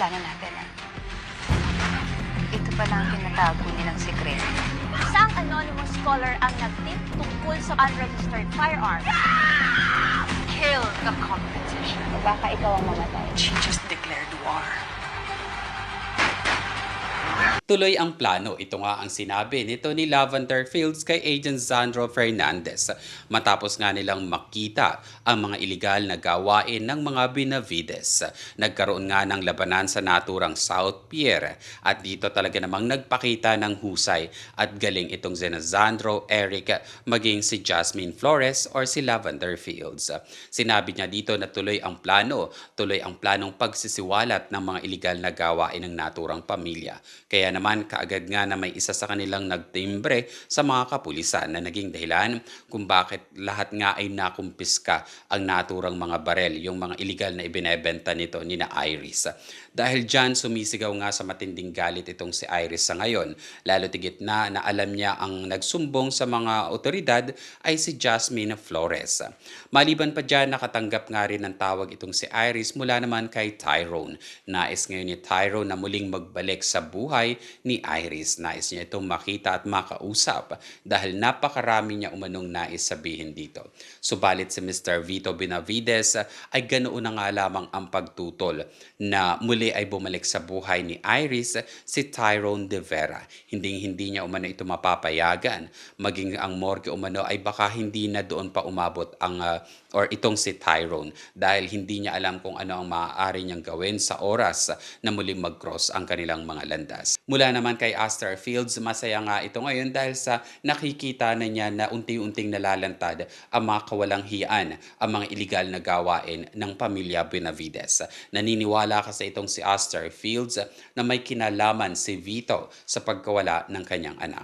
plano natin, ah. Ito pala ang tinatago nilang sekreto. Isang anonymous scholar ang nagtip tungkol sa unregistered firearms. Kill the competition. Baka ikaw ang mamatay. She just declared war. Tuloy ang plano. Ito nga ang sinabi nito ni Lavender Fields kay Agent Sandro Fernandez matapos nga nilang makita ang mga iligal na gawain ng mga Benavides. Nagkaroon nga ng labanan sa naturang South Pier at dito talaga namang nagpakita ng husay at galing itong sina Sandro, Eric, maging si Jasmine Flores or si Lavender Fields. Sinabi niya dito na tuloy ang plano, tuloy ang planong pagsisiwalat ng mga iligal na gawain ng naturang pamilya. Kaya naman kaagad nga na may isa sa kanilang nagtimbre sa mga kapulisan na naging dahilan kung bakit lahat nga ay nakumpiska ang naturang mga barel, yung mga iligal na ibinebenta nito ni na Iris. Dahil dyan sumisigaw nga sa matinding galit itong si Iris sa ngayon, lalo tigit na na alam niya ang nagsumbong sa mga otoridad ay si Jasmine Flores. Maliban pa dyan, nakatanggap nga rin ng tawag itong si Iris mula naman kay Tyrone. Nais ngayon ni Tyrone na muling magbalik sa buhay ni Iris. Nais niya itong makita at makausap dahil napakarami niya umanong nais sabihin dito. Subalit si Mr. Vito Benavides ay ganoon na nga lamang ang pagtutol na muli ay bumalik sa buhay ni Iris si Tyrone De Vera. Hindi hindi niya umano ito mapapayagan. Maging ang morgue umano ay baka hindi na doon pa umabot ang ah, or itong si Tyrone dahil hindi niya alam kung ano ang maaari niyang gawin sa oras na muling mag-cross ang kanilang mga landas. Mula naman kay Astor Fields, masaya nga ito ngayon dahil sa nakikita na niya na unti-unting nalalantad ang mga kawalang hiyaan, ang mga iligal na gawain ng pamilya Benavides. Naniniwala kasi itong si Astor Fields na may kinalaman si Vito sa pagkawala ng kanyang anak.